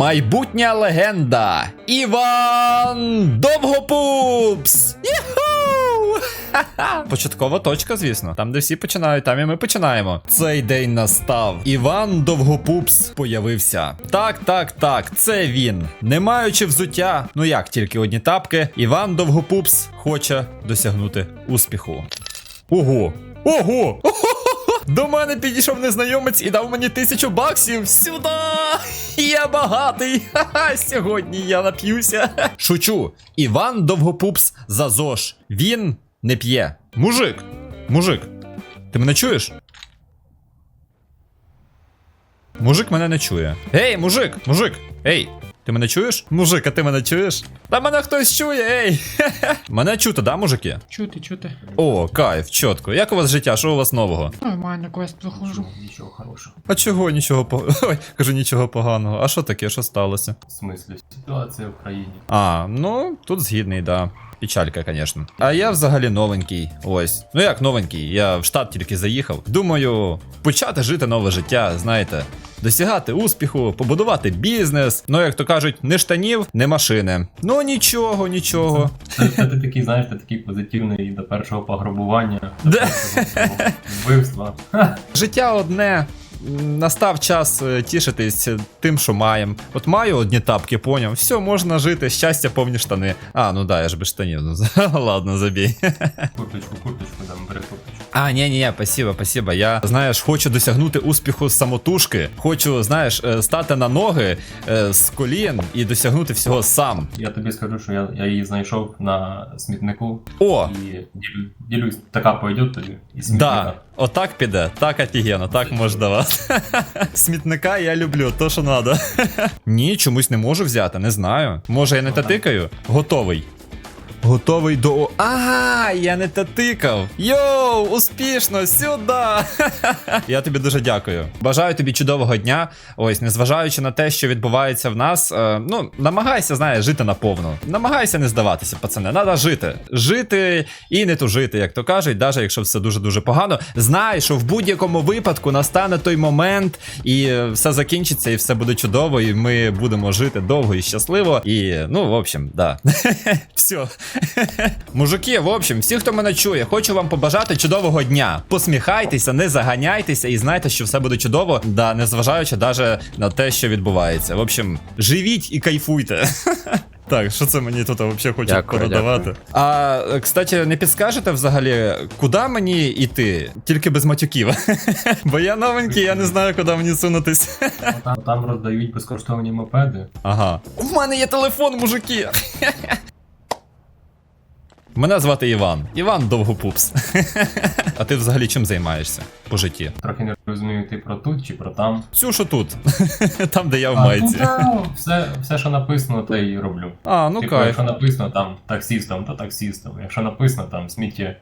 Майбутня легенда. Іван Довгопупс. Юху! Початкова точка, звісно. Там, де всі починають, там і ми починаємо. Цей день настав. Іван Довгопупс появився. Так, так, так, це він. Не маючи взуття, ну як тільки одні тапки, Іван Довгопупс хоче досягнути успіху. Ого! Ого! До мене підійшов незнайомець і дав мені тисячу баксів. Сюди! Я багатий! Ха-ха, сьогодні я нап'юся. Шучу. Іван Довгопупс за ЗОЖ. Він не п'є. Мужик! Мужик! Ти мене чуєш? Мужик мене не чує. Ей, мужик! Мужик! Ей! Ти мене чуєш? Мужик, а ти мене чуєш? Та мене хтось чує, ей! мене чути, да, мужики? Чути, чути. О, кайф, чітко. Як у вас життя? Що у вас нового? Нормально, квест проходжу. Нічого хорошого. А чого нічого поганого? Ой, кажу нічого поганого. А що таке? Що сталося? В смислі, ситуація в країні. А, ну тут згідний, да. Печалька, звісно. А я взагалі новенький. Ось. Ну як новенький? Я в штат тільки заїхав. Думаю, почати жити нове життя, знаєте. Досягати успіху, побудувати бізнес. Ну, як то кажуть, не штанів, не машини. Ну нічого, нічого. Це, це ти такий, знаєш, ти такий позитивний до першого пограбування, до першого вбивства. Життя одне. Настав час е, тішитись тим, що маємо. От маю одні тапки, поняв. Все, можна жити, щастя, повні штани. А, ну да, я ж без штанів. Ну, ладно, забій. Курточку, курточку, дам, бери. А, ні, ні, ні, спасибо, спасибо. Я, знаєш, хочу досягнути успіху з самотужки. Хочу, знаєш, е, стати на ноги з колін і досягнути всього сам. Я тобі скажу, що я, я її знайшов на смітнику О! і ділю, ділюсь, така пойде тобі. І смітника. Да, отак піде, так офігенно, так може давати. Смітника я люблю, то що надо. Ні, чомусь не можу взяти, не знаю. Може я не татикаю? Готовий. Готовий до. Ага, я не татикав. Йоу, успішно, сюди. я тобі дуже дякую. Бажаю тобі чудового дня. Ось, незважаючи на те, що відбувається в нас, е, ну, намагайся, знаєш, жити наповну. Намагайся не здаватися, пацане. Надо жити. Жити і не тужити, як то кажуть, навіть якщо все дуже-дуже погано. Знай, що в будь-якому випадку настане той момент, і е, все закінчиться, і все буде чудово, і ми будемо жити довго і щасливо. І, ну, в общем, да. Все. Мужики, в общем, всі, хто мене чує, хочу вам побажати чудового дня. Посміхайтеся, не заганяйтеся і знайте, що все буде чудово, да, незважаючи даже на те, що відбувається. В общем, живіть і кайфуйте. Так, що це мені тут взагалі хочуть Дякую. А, кстати, не підскажете взагалі, куди мені йти? Тільки без матюків. Бо я новенький, я не знаю, куди мені сунутись. Там, там роздають безкоштовні мопеди. Ага. У мене є телефон, мужики. Мене звати Іван. Іван Довгопупс. А ти взагалі чим займаєшся по житті? Трохи не розумію, ти про тут чи про там. Цю що тут? Там, де я в ну, майці. все, все, що написано, те й роблю. А, ну типу, кайф. якщо написано там таксістом, то таксістом. Якщо написано там сміття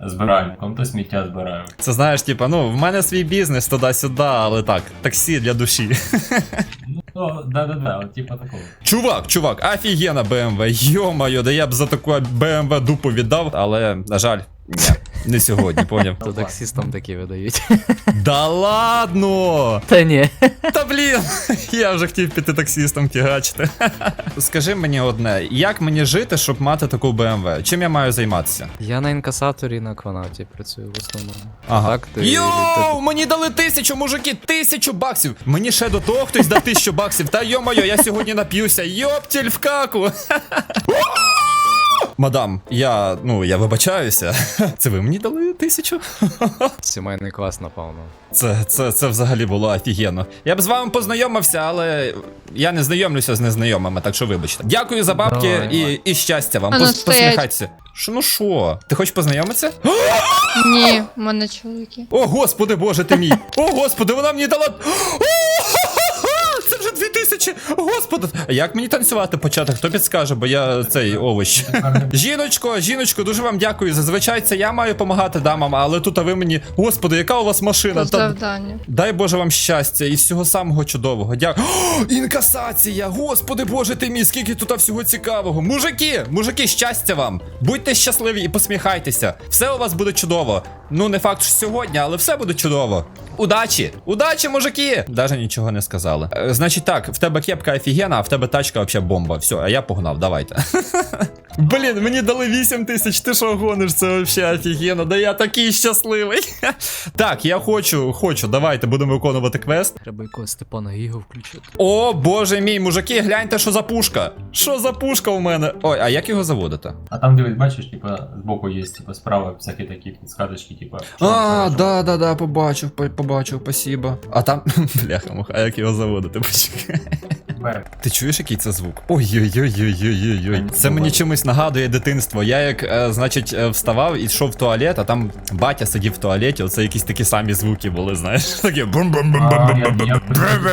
збиральником, то сміття збираю. Це знаєш, типа, ну, в мене свій бізнес туди-сюди, але так, таксі для душі. Ну, да-да-да, от типа такого. Чувак, чувак, офігенна BMW. Йо-моє, да я б за таку BMW дупу віддав, але, на жаль, ні, не сьогодні, поняв. То таксістам такі видають. Да ладно! Та ні. Та блін, я вже хотів піти таксістом тягачити. Скажи мені одне, як мені жити, щоб мати таку BMW? Чим я маю займатися? Я на інкасаторі на кванаті працюю в основному. Ага. Так, ти- Йоу, мені дали тисячу, мужики, тисячу баксів. Мені ще до того хтось дав тисячу баксів. Та йо-моє, я сьогодні нап'юся. Йоптіль в каку. Мадам, я, ну, я вибачаюся. Це ви мені дали тисячу? Сімейний клас, напевно. Це, це, це взагалі було офігенно. Я б з вами познайомився, але я не знайомлюся з незнайомими, так що вибачте. Дякую за бабки Давай, і, давай. і щастя вам. А ну, Пос- стоять. Посміхайтеся. Що, ну що? Ти хочеш познайомитися? Ні, в мене чоловіки. О, господи, боже ти мій! О, господи, вона мені дала. Тисячі! Господи! А як мені танцювати почати? Хто підскаже, бо я цей овощ. Жіночко, жіночко, дуже вам дякую. Зазвичай це я маю допомагати дамам, але тут а ви мені. Господи, яка у вас машина? Та-. Дай Боже вам щастя і всього самого чудового. Дякую. О, інкасація! Господи Боже ти мій, скільки тут всього цікавого. Мужики, мужики, щастя вам! Будьте щасливі і посміхайтеся. Все у вас буде чудово. Ну, не факт, що сьогодні, але все буде чудово. Удачі! Удачі, мужики! Даже нічого не сказали. Е, значить так, в тебе тебе кепка офігена, а в тебе тачка взагалі бомба. Все, а я погнав, давайте. Блін, мені дали 8 тисяч, ти що гониш? Це взагалі офігенно. Да я такий щасливий. так, я хочу, хочу, давайте будемо виконувати квест. Треба якогось Степана Гіго включити. О, боже мій, мужики, гляньте, що за пушка. Що за пушка у мене? Ой, а як його заводити? А там, дивись, бачиш, типа, збоку є, типа, справа всякі такі підсказочки, типа. А, да, да, да, побачив, побачив, спасибо. А там, бляха муха, а як його заводити? Почекай. Ти чуєш, який це звук? Ой-ой-ой-ой-ой-ой. Це мені чимось нагадує дитинство. Я як, е, значить, е, вставав і йшов в туалет, а там батя сидів в туалеті, оце якісь такі самі звуки були, знаєш. Такі бум бум бум бум бум бум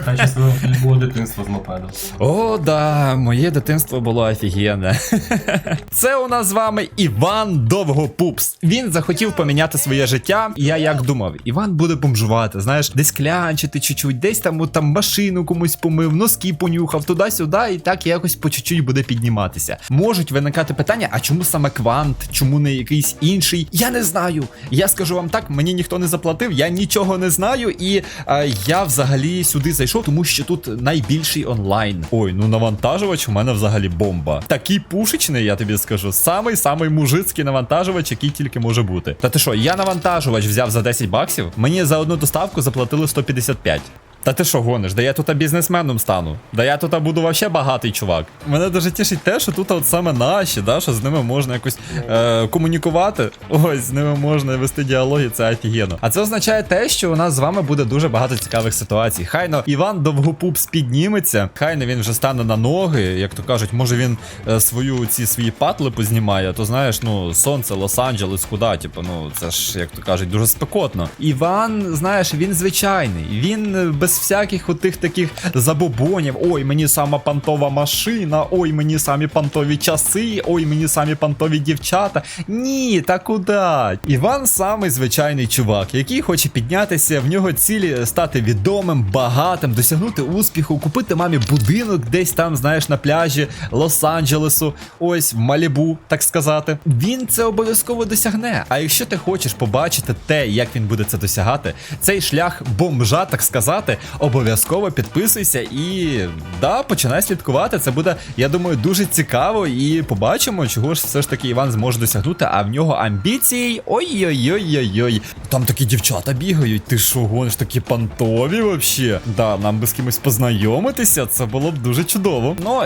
я щасливо було дитинство з мопедом. О, да, моє дитинство було офігенне. Це у нас з вами Іван Довгопупс. Він захотів поміняти своє життя. І я як думав, Іван буде бомжувати, знаєш, десь клянчити чуть-чуть, десь там, от, там машину комусь помив, носки понюхав туди-сюди, і так якось по чуть-чуть буде підніматися. Можуть виникати питання, а чому саме квант, чому не якийсь інший? Я не знаю. Я скажу вам так, мені ніхто не заплатив, я нічого не знаю, і е, я взагалі сюди зайшов, тому що тут найбільший онлайн. Ой, ну навантажувач у мене взагалі бомба. Такий пушечний, я тобі скажу. Самий самий мужицький навантажувач, який тільки може бути. Та ти що, я навантажувач взяв за 10 баксів, мені за одну доставку заплатили 155. Та ти що гониш? Да я тут бізнесменом стану. Да я тут буду вообще багатий чувак. Мене дуже тішить те, що тут от саме наші, да, що з ними можна якось е, комунікувати. Ось з ними можна вести діалоги, це офігенно. А це означає те, що у нас з вами буде дуже багато цікавих ситуацій. Хайно Іван Довгопупс підніметься, хайно він вже стане на ноги, як то кажуть, може він е, свою ці свої патли познімає, то знаєш, ну сонце, Лос-Анджелес, куди, типу, ну це ж як то кажуть, дуже спекотно. Іван, знаєш, він звичайний, він е, без всяких отих таких забобонів. Ой, мені сама пантова машина, ой, мені самі пантові часи, ой, мені самі пантові дівчата. Ні, та куди? Іван самий звичайний чувак, який хоче піднятися, в нього цілі стати відомим, багатим, досягнути успіху, купити мамі будинок десь там, знаєш, на пляжі Лос-Анджелесу, ось в Малібу, так сказати. Він це обов'язково досягне. А якщо ти хочеш побачити те, як він буде це досягати, цей шлях бомжа, так сказати, обов'язково підписуйся і да, починай слідкувати. Це буде, я думаю, дуже цікаво. І побачимо, чого ж все ж таки Іван зможе досягнути. А в нього амбіції. Ой-ой-ой-ой-ой. Там такі дівчата бігають. Ти що, гониш такі пантові вообще? Да, нам би з кимось познайомитися. Це було б дуже чудово. Ну.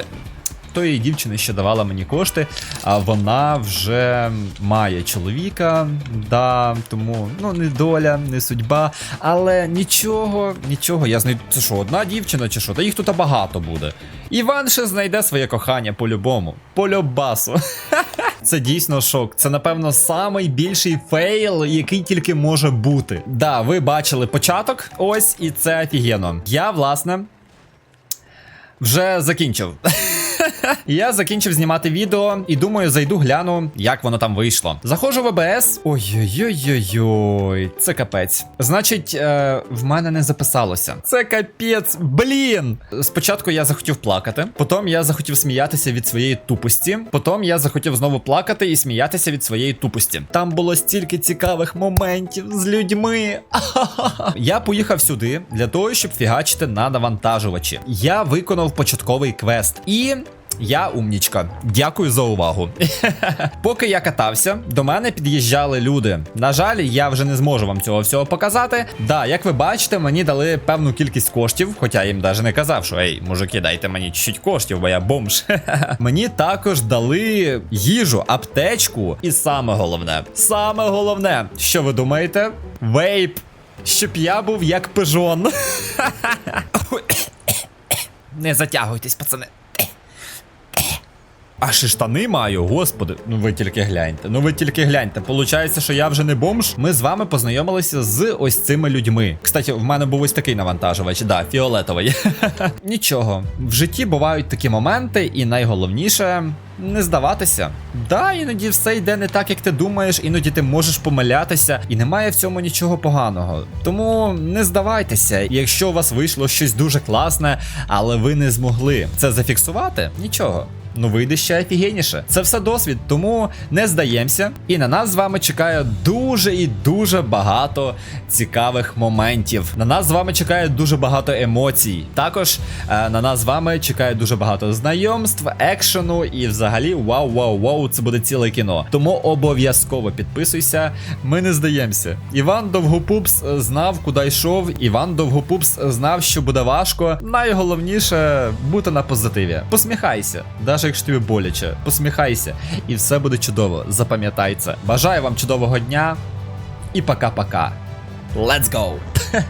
Тої дівчини, що давала мені кошти, а вона вже має чоловіка, да, тому ну не доля, не судьба. Але нічого, нічого, я знайду. Це що, одна дівчина чи що? Та їх тут багато буде. Іван ще знайде своє кохання по-любому. По любасу. Це дійсно шок. Це, напевно, самий більший фейл, який тільки може бути. Да, ви бачили початок, ось, і це офігенно. Я, власне, вже закінчив. Я закінчив знімати відео і думаю, зайду гляну, як воно там вийшло. Заходжу в ОБС. Ой-ой-ой-ой-ой, це капець. Значить, е, в мене не записалося. Це капець, блін. Спочатку я захотів плакати, потім я захотів сміятися від своєї тупості. Потім я захотів знову плакати і сміятися від своєї тупості. Там було стільки цікавих моментів з людьми. Я поїхав сюди для того, щоб фігачити на навантажувачі. Я виконав початковий квест і. Я умнічка. Дякую за увагу. Поки я катався, до мене під'їжджали люди. На жаль, я вже не зможу вам цього всього показати. Да, як ви бачите, мені дали певну кількість коштів, хоча я їм навіть не казав, що ей, мужики, дайте мені чуть коштів, бо я бомж. мені також дали їжу, аптечку, і саме головне, саме головне, що ви думаєте? Вейп. Щоб я був як пижон. Не затягуйтесь, пацани. А ще штани маю, господи. Ну ви тільки гляньте. Ну ви тільки гляньте. Получається, що я вже не бомж. Ми з вами познайомилися з ось цими людьми. Кстати, в мене був ось такий навантажувач, да, фіолетовий. Нічого. В житті бувають такі моменти, і найголовніше. Не здаватися. Да, іноді все йде не так, як ти думаєш, іноді ти можеш помилятися, і немає в цьому нічого поганого. Тому не здавайтеся, якщо у вас вийшло щось дуже класне, але ви не змогли це зафіксувати, нічого. Ну вийде ще офігенніше. Це все досвід, тому не здаємося. І на нас з вами чекає дуже і дуже багато цікавих моментів. На нас з вами чекає дуже багато емоцій. Також е, на нас з вами чекає дуже багато знайомств, екшену і взагалі вау, вау, вау, це буде ціле кіно. Тому обов'язково підписуйся. Ми не здаємося. Іван Довгопупс е, знав, куди йшов. Іван Довгопупс е, знав, що буде важко. Найголовніше бути на позитиві. Посміхайся, навіть якщо тобі боляче. Посміхайся, і все буде чудово. Запам'ятай це. Бажаю вам чудового дня і пока-пока. Let's go!